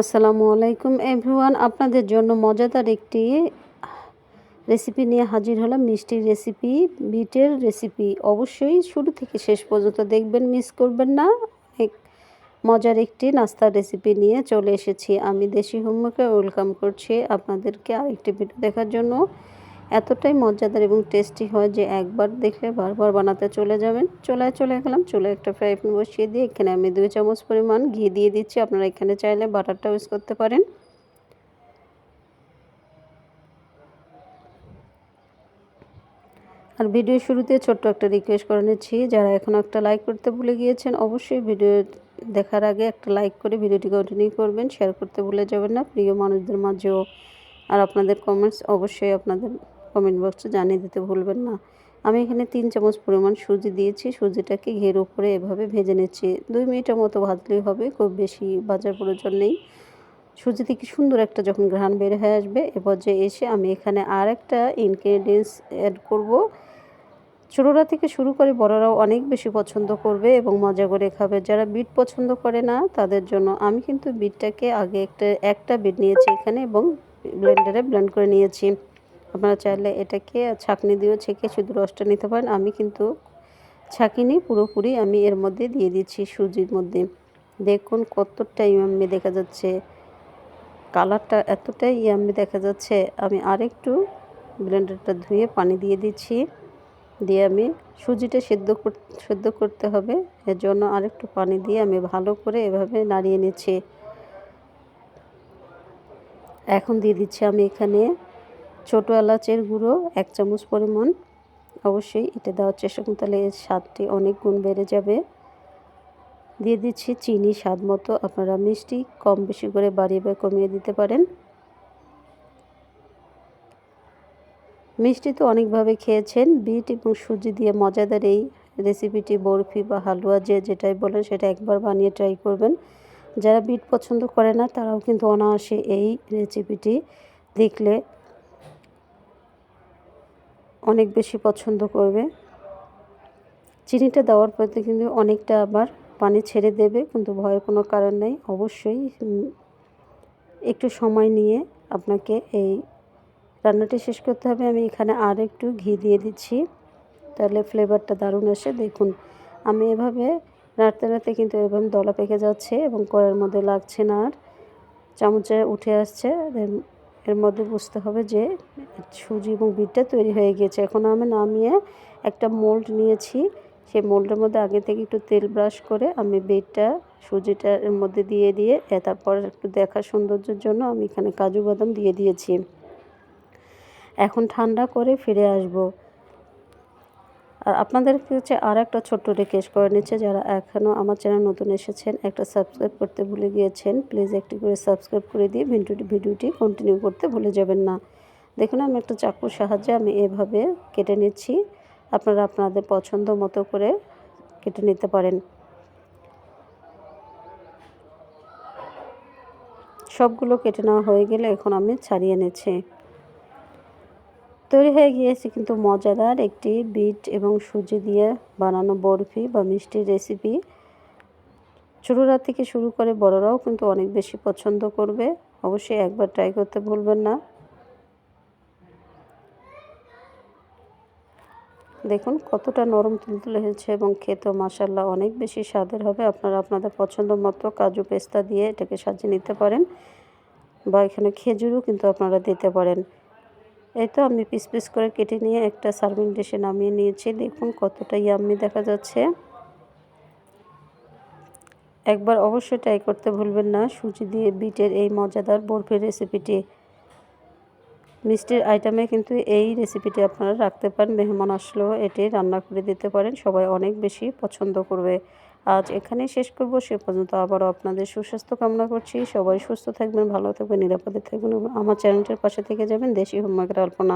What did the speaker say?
আসসালামু আলাইকুম এভরিওয়ান। আপনাদের জন্য মজাদার একটি রেসিপি নিয়ে হাজির হলাম মিষ্টির রেসিপি, বিটের রেসিপি। অবশ্যই শুরু থেকে শেষ পর্যন্ত দেখবেন, মিস করবেন না। এক মজার একটি নাস্তার রেসিপি নিয়ে চলে এসেছি। আমি দেশি হোমওয়ার্কে ওয়েলকাম করছি আপনাদেরকে আরেকটি ভিডিও দেখার জন্য। এতটাই মজাদার এবং টেস্টি হয় যে একবার দেখলে বারবার বানাতে চলে যাবেন। চলে চলে গেলাম চলে একটা ফ্রাই প্যান বসিয়ে দিয়ে এখানে আমি দুই চামচ পরিমাণ ঘি দিয়ে দিচ্ছি। আপনারা এখানে চাইলে বাটারটা ইউজ করতে পারেন। আর ভিডিও শুরুতে ছোট্ট একটা রিকোয়েস্ট করে নিচ্ছি, যারা এখন একটা লাইক করতে ভুলে গিয়েছেন, অবশ্যই ভিডিও দেখার আগে একটা লাইক করে ভিডিওটি কন্টিনিউ করবেন। শেয়ার করতে ভুলে যাবেন না, প্রিয় মানুষদের মাঝেও। আর আপনাদের কমেন্টস অবশ্যই আপনাদের কমেন্ট বক্সে জানিয়ে দিতে ভুলবেন না। আমি এখানে তিন চামচ পরিমাণ সুজি দিয়েছি। সুজিটাকে ঘের উপরে এভাবে ভেজে নিচ্ছি। দুই মিনিটের মতো ভাজলেই হবে, খুব বেশি ভাজার প্রয়োজন নেই। সুজি থেকে সুন্দর একটা যখন ঘ্রাণ বের হয়ে আসবে, এ পর্যায়ে এসে আমি এখানে আর একটা ইনগ্রেডিয়েন্টস অ্যাড করব। ছোটোরা থেকে শুরু করে বড়রাও অনেক বেশি পছন্দ করবে এবং মজা করে খাবে। যারা বিট পছন্দ করে না, তাদের জন্য আমি কিন্তু বিটটাকে আগে একটা একটা বিট নিয়েছি এখানে এবং ব্লেন্ডারে ব্লেন্ড করে নিয়েছি। আপনারা চাইলে এটাকে ছাঁকনি দিয়েও ছেঁকে শুধু রসটা নিতে পারেন। আমি কিন্তু ছাঁকিনি, পুরোপুরি আমি এর মধ্যে দিয়ে দিচ্ছি সুজির মধ্যে। দেখুন কতটা ইয়াম্মি দেখা যাচ্ছে। কালারটা এতটাই ইয়াম্মি দেখা যাচ্ছে। আমি আরেকটু ব্লেন্ডারটা ধুয়ে পানি দিয়ে দিচ্ছি। দিয়ে আমি সুজিটা সেদ্ধ কর, সেদ্ধ করতে হবে। এর জন্য আরেকটু পানি দিয়ে আমি ভালো করে এভাবে নাড়িয়ে নিচ্ছি। এখন দিয়ে দিচ্ছি আমি এখানে ছোটো এলাচের গুঁড়ো, এক চামচ পরিমাণ। অবশ্যই এটা দেওয়ার চেষ্টা করুন, তাহলে এর স্বাদটি অনেক গুণ বেড়ে যাবে। দিয়ে দিচ্ছি চিনি স্বাদ মতো। আপনারা মিষ্টি কম বেশি করে বাড়িয়ে বা কমিয়ে দিতে পারেন। মিষ্টি তো অনেকভাবে খেয়েছেন। বিট এবং সুজি দিয়ে মজাদার এই রেসিপিটি বরফি বা হালুয়া যে যেটাই বলেন, সেটা একবার বানিয়ে ট্রাই করবেন। যারা বিট পছন্দ করে না, তারাও কিন্তু অনায়াসে এই রেসিপিটি দেখলে অনেক বেশি পছন্দ করবে। চিনিটা দেওয়ার পরে কিন্তু অনেকটা আবার পানি ছেড়ে দেবে, কিন্তু ভয়ের কোনো কারণ নেই। অবশ্যই একটু সময় নিয়ে আপনাকে এই রান্নাটি শেষ করতে হবে। আমি এখানে আর একটু ঘি দিয়ে দিচ্ছি, তাহলে ফ্লেভারটা দারুণ আসে। দেখুন, আমি এভাবে নাড়তে নাড়তে কিন্তু এরকম দলা পেকে যাচ্ছে এবং কড়ের মধ্যে লাগছে না আর। চামচে উঠে আসছে এর মধ্যে বুঝতে হবে যে সুজি এবং বিটটা তৈরি হয়ে গিয়েছে। এখন আমি নামিয়ে একটা মোল্ড নিয়েছি। সেই মোল্ডের মধ্যে আগে থেকে একটু তেল ব্রাশ করে আমি বিটটা সুজিটার মধ্যে দিয়ে দিয়ে তারপর একটু দেখা সৌন্দর্যের জন্য আমি এখানে কাজু বাদাম দিয়ে দিয়েছি। এখন ঠান্ডা করে ফিরে আসব। আর আপনাদের কাছে আর একটা ছোট্ট রিকোয়েস্ট করে নিচ্ছে, যারা এখনও আমার চ্যানেল নতুন এসেছেন, একটা সাবস্ক্রাইব করতে ভুলে গিয়েছেন প্লিজ একটি করে সাবস্ক্রাইব করে দিয়ে ভিডিওটি ভিডিওটি কন্টিনিউ করতে ভুলে যাবেন না। দেখুন, আমি একটা চাকুর সাহায্যে আমি এভাবে কেটে নিচ্ছি, আপনারা আপনাদের পছন্দ মতো করে কেটে নিতে পারেন। সবগুলো কেটে নেওয়া হয়ে গেলে এখন আমি ছাড়িয়ে নিচ্ছি। তৈরি হয়ে গিয়েছে, কিন্তু মজাদার একটি বিট এবং সুজি দিয়ে বানানো বরফি বা মিষ্টির রেসিপি ছোটোরা থেকে শুরু করে বড়রাও কিন্তু অনেক বেশি পছন্দ করবে। অবশ্যই একবার ট্রাই করতে ভুলবেন না। দেখুন, কতটা নরম তুলতুলে হয়েছে এবং খেতেও মাসাল্লাহ অনেক বেশি স্বাদের হবে। আপনারা আপনাদের পছন্দ মতো কাজু পেস্তা দিয়ে এটাকে সাজিয়ে নিতে পারেন বা এখানে খেজুরও কিন্তু আপনারা দিতে পারেন। এই তো আমি পিস পিস করে কেটে নিয়ে একটা সার্ভিং ডিশে নামিয়ে নিয়েছি। দেখুন কতটা ইয়াম্মি দেখা যাচ্ছে। একবার অবশ্যই ট্রাই করতে ভুলবেন না। সুজি দিয়ে বিটের এই মজাদার বরফির রেসিপিটি মিষ্টির আইটেমে কিন্তু এই রেসিপিটি আপনারা রাখতে পারেন। মেহমান আসলেও এটি রান্না করে দিতে পারেন। সবাই অনেক বেশি পছন্দ করবে। আজ এখানে শেষ করব। সে পর্যন্ত আবারও আপনাদের সুস্বাস্থ্য কামনা করছি। সবাই সুস্থ থাকবেন, ভালো থাকবেন, নিরাপদে থাকবেন আমার চ্যানেলটির পাশে থেকে যাবেন। দেশি হোমওয়ার্কের আল্পনা।